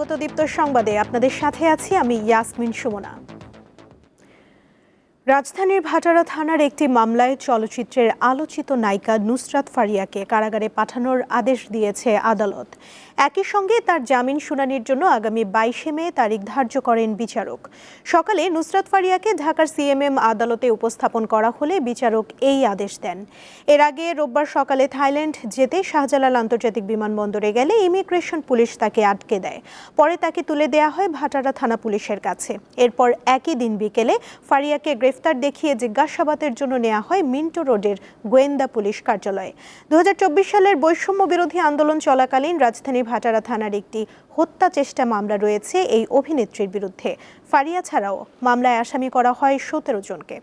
স্বাগত দীপ্ত সংবাদে আপনাদের সাথে আছি আমি ইয়াসমিন সুমনা। রাজধানীর ভাটারা থানার একটি মামলায় চলচ্চিত্রের আলোচিত নায়িকা নুসরাত ফারিয়াকে কারাগারে পাঠানোর আদেশ দিয়েছে আদালত। একই সঙ্গে তার জামিন শুনানির জন্য আগামী বাইশে মে তারিখ ধার্য করেন বিচারক। সকালে নুসরাত ফারিয়াকে ঢাকার সিএমএম আদালতে উপস্থাপন করা হলে বিচারক এই আদেশ দেন। এর আগে রোববার সকালে থাইল্যান্ড যেতে শাহজালাল আন্তর্জাতিক বিমানবন্দরে গেলে ইমিগ্রেশন পুলিশ তাকে আটকে দেয়। পরে তাকে তুলে দেয়া হয় ভাটারা থানা পুলিশের কাছে। এরপর একই দিন বিকেলে ফারিয়াকে গ্রেফতার দেখিয়ে জিজ্ঞাসাবাদের জন্য নেওয়া হয় মিন্টো রোডের গোয়েন্দা পুলিশ কার্যালয়ে। দু হাজার চব্বিশ সালের বৈষম্য বিরোধী আন্দোলন চলাকালীন রাজধানী ভাটারা থানার একটি হত্যা চেষ্টা মামলা রয়েছে এই অভিনেত্রীর বিরুদ্ধে। ফারিয়া ছাড়াও মামলায় আসামি করা হয় সতেরো জনকে।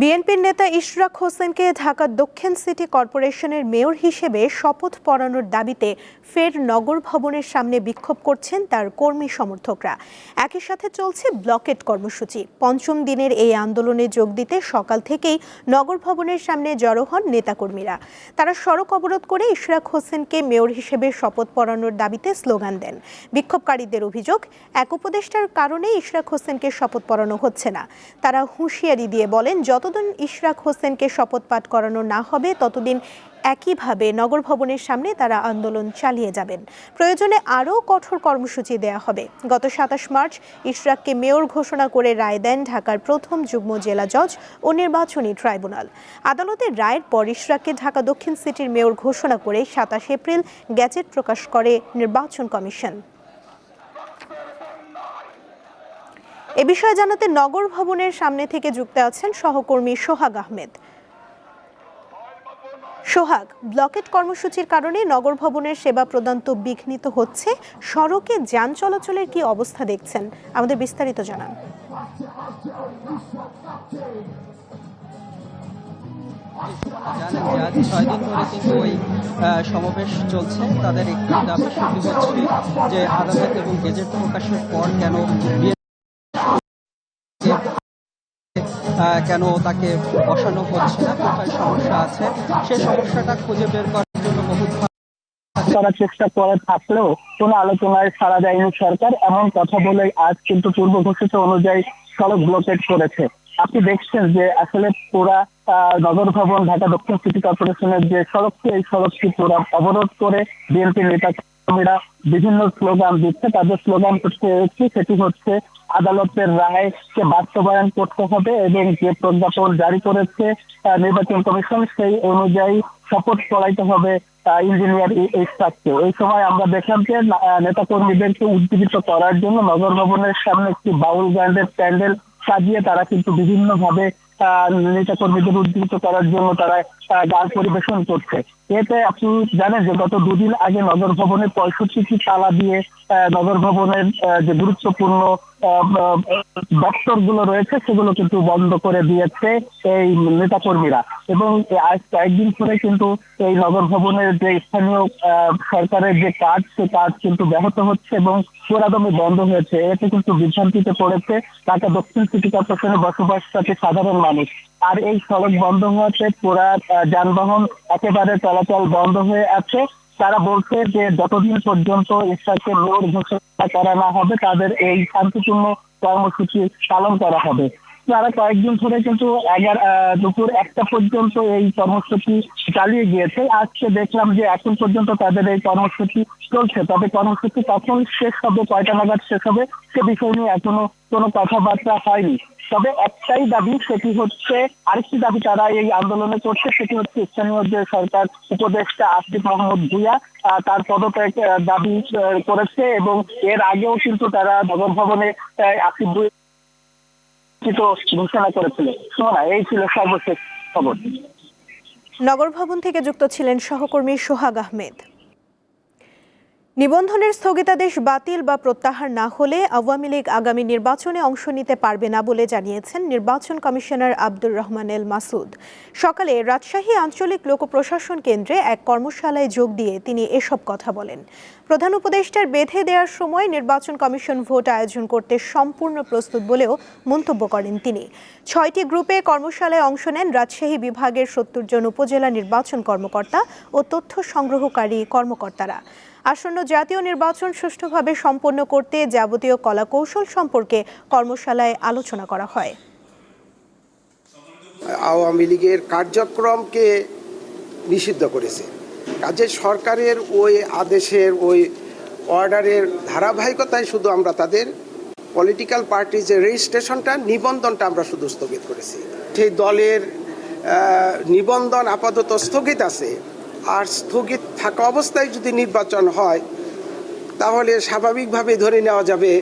বিএনপির নেতা ইশরাক হোসেনকে ঢাকা দক্ষিণ সিটি কর্পোরেশনের মেয়র হিসেবে শপথ পড়ানোর দাবিতে ফের নগর ভবনের সামনে বিক্ষোভ করছেন তার কর্মী সমর্থকরা। একই সাথে চলছে ব্লকেট কর্মসূচি। পঞ্চম দিনের এই আন্দোলনে যোগ দিতে সকাল থেকেই নগর ভবনের সামনে জড়ো হন নেতাকর্মীরা। তারা সড়ক অবরোধ করে ইশরাক হোসেনকে মেয়র হিসেবে শপথ পড়ানোর দাবিতে স্লোগান দেন। বিক্ষোভকারীদের অভিযোগ, এক উপদেষ্টার কারণে ইশরাক হোসেনকে শপথ পড়ানো হচ্ছে না। তারা হুঁশিয়ারি দিয়ে বলেন যতদিন ইশরাক হোসেনকে শপথ পাঠ করানো না হবে, ততদিন একইভাবে নগর ভবনের সামনে তারা আন্দোলন চালিয়ে যাবেন। প্রয়োজনে আরও কঠোর কর্মসূচি দেয়া হবে। গত সাতাশ মার্চ ইশরাককে মেয়র ঘোষণা করে রায় দেন ঢাকার প্রথম যুগ্ম জেলা জজ ও নির্বাচনী ট্রাইব্যুনাল। আদালতের রায়ের পর ইশরাককে ঢাকা দক্ষিণ সিটির মেয়র ঘোষণা করে সাতাশ এপ্রিল গ্যাজেট প্রকাশ করে নির্বাচন কমিশন। এ বিষয়ে জানাতে নগর ভবনের সামনে থেকে যুক্ত আছেন সহকর্মী সোহাগ আহমেদ। সোহাগ, ব্লকেট কর্মসূচির কারণে নগর ভবনের সেবা প্রদান তো বিঘ্নিত হচ্ছে। সড়কে যান চলাচলের কি অবস্থা দেখছেন? আমাদের বিস্তারিত জানান। আজ ছয় দিন ধরে কিন্তু ওই সমাবেশ চলছে। তাদের একটি দাবি সেটি হচ্ছে যে আদালত এবং গেজেট প্রকাশের পর কেন কেন তাকে বসানো হচ্ছে না? কোথায় সমস্যা আছে? সে সমস্যাটা খুঁজে বের করার জন্য বহু করার চেষ্টা করে থাকলেও কোনো আলোচনায় সাড়া দেয়নি সরকার। এমন কথা বলে আজ কিন্তু পূর্ব ঘোষিত অনুযায়ী সড়ক ব্লকেট করেছে। আপনি দেখছেন যে আসলে পুরা নগর ভবন, ঢাকা দক্ষিণ সিটি কর্পোরেশনের যে সড়কটি, এই সড়কটি পুরা অবরোধ করে বিএনপি নেতা কর্মীরা বিভিন্ন স্লোগান দিচ্ছে তাদের স্লোগান করতে হচ্ছে সেটি হচ্ছে আদালতের রায়কে বাস্তবায়ন করতে হবে এবং যে প্রজ্ঞাপন জারি করেছে নির্বাচন কমিশন সেই অনুযায়ী শপথ পড়াইতে হবে ইঞ্জিনিয়ার এই- এই সময় আমরা দেখলাম যে আহ, নেতাকর্মীদেরকে উজ্জীবিত করার জন্য নগর ভবনের সামনে একটি বাউল ব্যান্ডের প্যান্ডেল সাজিয়ে তারা কিন্তু বিভিন্ন ভাবে নেতা কর্মীদের উজ্জীবিত করার জন্য তারা গান পরিবেশন করছে। এতে আপনি জানেন যে গত দুদিন আগে নগর ভবনের পঁয়ষট্টিটি তালা দিয়ে নগর ভবনের যে গুরুত্বপূর্ণ দপ্তরগুলো রয়েছে, সেগুলো কিন্তু বন্ধ করে দিয়েছে এই নেতা কর্মীরা এবং আজ কয়েকদিন ধরে কিন্তু এই নগর ভবনের যে স্থানীয় সরকারের যে কাজ, সে কাজ কিন্তু ব্যাহত হচ্ছে এবং পুরাদমে বন্ধ হয়েছে। এতে কিন্তু বিভ্রান্তিতে পড়েছে ঢাকা দক্ষিণ সিটি কর্পোরেশনে বসবাসকারী সাধারণ মানুষ। আর এই সড়ক বন্ধ হওয়াতে পুরা যানবাহন একেবারে চলাচল বন্ধ হয়ে আছে। তারা বলছে যে যতদিন পর্যন্ত ইসরাকে ঘোষণা করা না হবে, তাদের এই শান্তিপূর্ণ কর্মসূচি পালন করা হবে। তারা কয়েকদিন ধরে কিন্তু এগারো দুপুর একটা পর্যন্ত এই কর্মসূচি চালিয়ে গিয়েছে। আজকে দেখলাম যে এখন পর্যন্ত তাদের এই কর্মসূচি চলছে। তবে কর্মসূচি কখন শেষ হবে, কয়টা নাগাদ শেষ হবে, সে বিষয় নিয়ে এখনও কোনো কথাবার্তা হয়নি। তবে একটাই দাবি, সেটি হচ্ছে আরেকটি দাবি তারা এই আন্দোলনে করছে, সেটি হচ্ছে স্থানীয় যে সরকার উপদেষ্টা আসিফ মোহাম্মদ ভুইয়া তার পদত্যাগ দাবি করেছে এবং এর আগেও কিন্তু তারা নগর ভবনে আসিফ ভুইয়া ঘোষণা করেছিল। শোনা এই ছিল সর্বশেষ খবর। নগর ভবন থেকে যুক্ত ছিলেন সহকর্মী সোহাগ আহমেদ। নিবন্ধনের স্থগিতাদেশ বাতিল বা প্রত্যাহার না হলে আওয়ামী লীগ আগামী নির্বাচনে অংশ নিতে পারবে না বলে জানিয়েছেন নির্বাচন কমিশনার আব্দুর রহমান এল মাসুদ। সকালে রাজশাহী আঞ্চলিক লোক প্রশাসন কেন্দ্রে এক কর্মশালায় যোগ দিয়ে তিনি এসব কথা বলেন। প্রধান উপদেষ্টার বেঁধে দেওয়ার সময় নির্বাচন কমিশন ভোট আয়োজন করতে সম্পূর্ণ প্রস্তুত বলেও মন্তব্য করেন তিনি। ছয়টি গ্রুপে কর্মশালায় অংশ নেন রাজশাহী বিভাগের সত্তর জন উপজেলা নির্বাচন কর্মকর্তা ও তথ্য সংগ্রহকারী কর্মকর্তারা। আসন্ন জাতীয় নির্বাচন সুষ্ঠুভাবে সম্পন্ন করতে যাবতীয় কলাকৌশল সম্পর্কে কর্মশালায় আলোচনা করা হয়। আওয়ামী লীগের কার্যক্রমকে নিষিদ্ধ করেছে। কাজে সরকারের ওই আদেশের ওই অর্ডারের ধারাবাহিকতায় শুধু আমরা তাদের পলিটিক্যাল পার্টির যে রেজিস্ট্রেশনটা নিবন্ধনটা আমরা শুধু স্থগিত করেছি। সেই দলের নিবন্ধন আপাতত স্থগিত আছে। আর স্থগিত থাকা অবস্থায় যদি নির্বাচন হয়, তাহলে স্বাভাবিকভাবে ধরে নেওয়া যাবে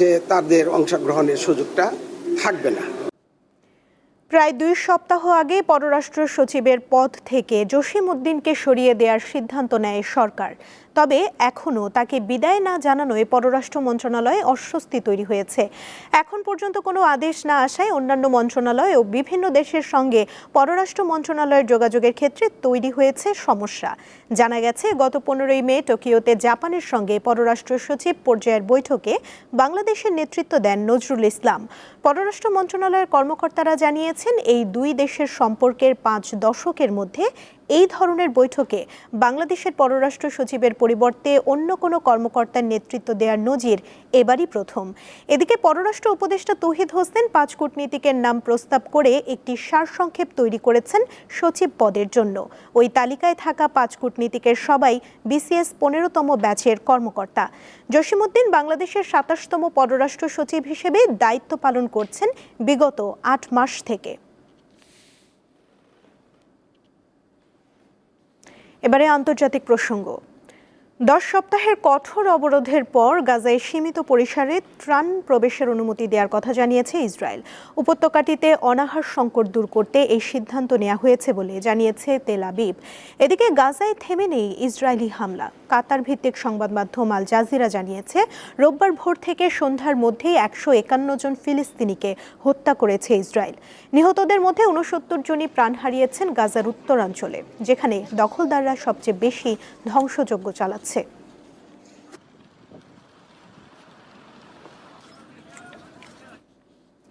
যে তাদের অংশগ্রহণের সুযোগটা থাকবে না। প্রায় দুই সপ্তাহ আগে পররাষ্ট্র সচিবের পদ থেকে জসিম উদ্দিনকে সরিয়ে দেওয়ার সিদ্ধান্ত নেয় সরকার। তবে এখনও তাকে বিদায় না জানানোয় পররাষ্ট্র মন্ত্রণালয়ে অস্বস্তি তৈরি হয়েছে। এখন পর্যন্ত কোনো আদেশ না আসায় অন্যান্য মন্ত্রণালয় ও বিভিন্ন দেশের সঙ্গে পররাষ্ট্র মন্ত্রণালয়ের যোগাযোগের ক্ষেত্রে তৈরি হয়েছে সমস্যা। জানা গেছে, গত পনেরোই মে টোকিওতে জাপানের সঙ্গে পররাষ্ট্র সচিব পর্যায়ের বৈঠকে বাংলাদেশের নেতৃত্ব দেন নজরুল ইসলাম। পররাষ্ট্র মন্ত্রণালয়ের কর্মকর্তারা জানিয়েছেন, এই দুই দেশের সম্পর্কের পাঁচ দশকের মধ্যে এই ধরনের বৈঠকে বাংলাদেশের পররাষ্ট্র সচিবের পরিবর্তে অন্য কোনো কর্মকর্তার নেতৃত্ব দেওয়ার নজির এবারই প্রথম। এদিকে পররাষ্ট্র উপদেষ্টা তৌহিদ হোসেন পাঁচ কূটনীতিকের নাম প্রস্তাব করে একটি সারসংক্ষেপ তৈরি করেছেন সচিব পদের জন্য। ওই তালিকায় থাকা পাঁচ কূটনীতিকের সবাই বিসিএস পনেরোতম ব্যাচের কর্মকর্তা। জসিমউদ্দিন বাংলাদেশের সাতাশতম পররাষ্ট্র সচিব হিসেবে দায়িত্ব পালন করছেন বিগত আট মাস থেকে। এবারে আন্তর্জাতিক প্রসঙ্গ। দশ সপ্তাহের কঠোর অবরোধের পর গাজায় সীমিত পরিসরে ত্রাণ প্রবেশের অনুমতি দেওয়ার কথা জানিয়েছে ইসরায়েল। উপত্যকাটিতে অনাহার সংকট দূর করতে এই সিদ্ধান্ত নেওয়া হয়েছে বলে জানিয়েছে তেল আবিব। এদিকে গাজায় থেমে নেই ইসরায়েলি হামলা। কাতার ভিত্তিক সংবাদ মাধ্যম আল জাজিরা জানিয়েছে, রোববার ভোর থেকে সন্ধ্যার মধ্যেই একশো একান্ন জন ফিলিস্তিনিকে হত্যা করেছে ইসরায়েল। নিহতদের মধ্যে উনসত্তর জনই প্রাণ হারিয়েছেন গাজার উত্তরাঞ্চলে, যেখানে দখলদাররা সবচেয়ে বেশি ধ্বংসযজ্ঞ চালাচ্ছে।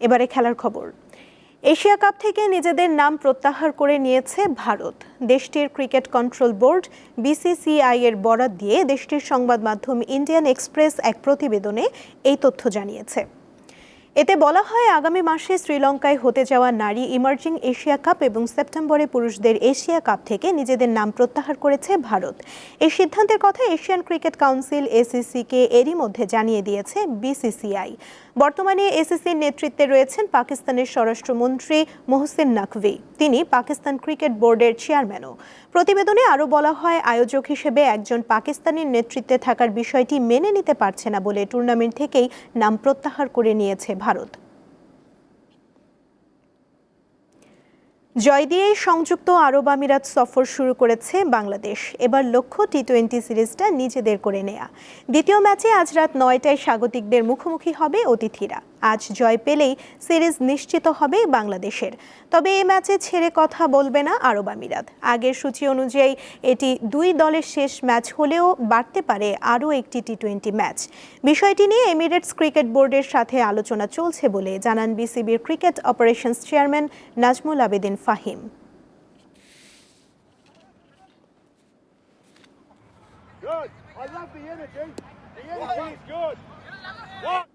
এবারে খেলার খবর। এশিয়া কাপ থেকে নিজেদের নাম প্রত্যাহার করে নিয়েছে ভারত। দেশটির ক্রিকেট কন্ট্রোল বোর্ড, বিসিসিআই এর বরাত দিয়ে দেশটির সংবাদ মাধ্যম ইন্ডিয়ান এক্সপ্রেস এক প্রতিবেদনে এই তথ্য জানিয়েছে। এতে বলা হয়, আগামী মাসে শ্রীলঙ্কায় হতে যাওয়া নারী ইমার্জিং এশিয়া কাপ এবং সেপ্টেম্বরে পুরুষদের এশিয়া কাপ থেকে নিজেদের নাম প্রত্যাহার করেছে ভারত। এই সিদ্ধান্তের কথা এশিয়ান ক্রিকেট কাউন্সিল এসিসিকে এরই মধ্যে জানিয়ে দিয়েছে বিসিসিআই। বর্তমানে এসিসির নেতৃত্বে রয়েছেন পাকিস্তানের স্বরাষ্ট্রমন্ত্রী মোহসেন নাকভি। তিনি পাকিস্তান ক্রিকেট বোর্ডের চেয়ারম্যানও। প্রতিবেদনে আরও বলা হয়, আয়োজক হিসেবে একজন পাকিস্তানের নেতৃত্বে থাকার বিষয়টি মেনে নিতে পারছে না বলে টুর্নামেন্ট থেকেই নাম প্রত্যাহার করে নিয়েছে ভারত। জয় দিয়েই সংযুক্ত আরব আমিরাত সফর শুরু করেছে বাংলাদেশ। এবার লক্ষ্য টি টোয়েন্টি সিরিজটা নিজেদের করে নেয়া। দ্বিতীয় ম্যাচে আজ রাত নয়টায় স্বাগতিকদের মুখোমুখি হবে অতিথিরা। আজ জয় পেলেই সিরিজ নিশ্চিত হবে বাংলাদেশের তবে এই ম্যাচে ছেড়ে কথা বলবে না আরব আমিরাত আগের সূচি অনুযায়ী এটি দুই দলের শেষ ম্যাচ হলেও বাড়তে পারে আরও একটি টি টোয়েন্টি ম্যাচ বিষয়টি নিয়ে এমিরেটস ক্রিকেট বোর্ডের সাথে আলোচনা চলছে বলে জানান বিসিবির cricket operations chairman Nazmul Abedin Fahim Good. I love the energy. The energy is good. What?